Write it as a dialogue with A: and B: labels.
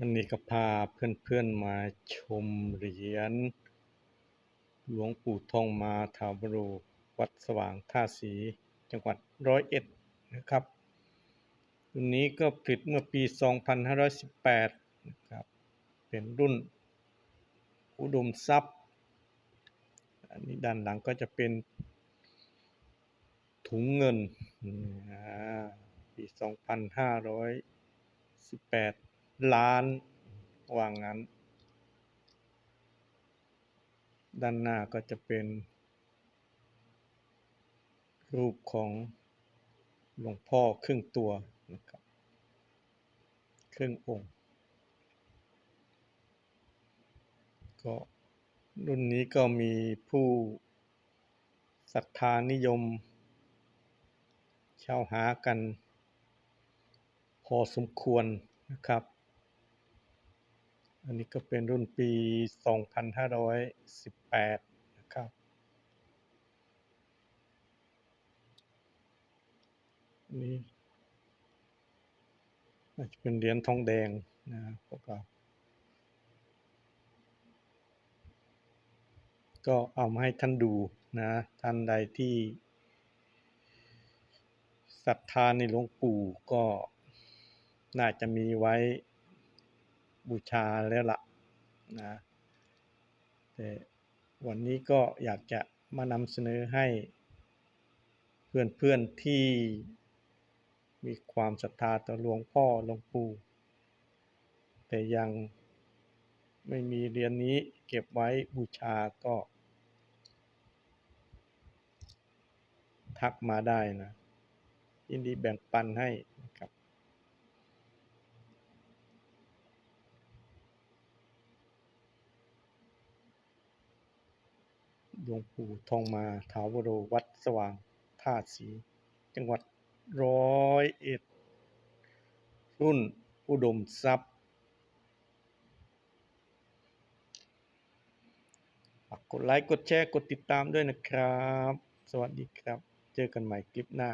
A: วันนี้ก็พาเพื่อนๆมาชมเหรียญหลวงปู่ทองมาถาวโรวัดสว่างท่าสีจังหวัดร้อยเอ็ดนะครับรุ่นนี้ก็ผลิตเมื่อปี 2518นะครับเป็นรุ่นอุดมทรัพย์ อันนี้ด้านหลังก็จะเป็นถุงเงินอ่าปี 2518 ล้านว่างั้น ด้านหน้าก็จะเป็น รูปของหลวงพ่อครึ่งตัวนะครับครึ่งองค์ ก็รุ่นนี้ก็มีผู้ศรัทธานิยมเช่าหากัน พอสมควรนะครับ อันนี้ก็เป็นรุ่นปี 2518 นะครับอันนี้น่าจะเป็นเหรียญทองแดงนะพวกเราก็เอามาให้ท่านดูนะ ท่านใดที่ศรัทธาในหลวงปู่ก็น่าจะมีไว้ บูชาแล้วล่ะนะแต่วันนี้ก็อยากจะมานำเสนอให้ เพื่อนๆที่มีความศรัทธาต่อหลวงพ่อหลวงปู่แต่ยังไม่มีเหรียญนนี้เก็บไว้บูชาก็ ทักมาได้นะยินดีแบ่งปันให้นะครับ หลวงปู่ทองมาถาวโรวัดสว่างท่าสี จังหวัดร้อยเอ็ด รุ่นอุดมทรัพย์ฝากกดไลค์ กดแชร์ กดติดตามด้วยนะครับ สวัสดีครับ เจอกันใหม่คลิปหน้า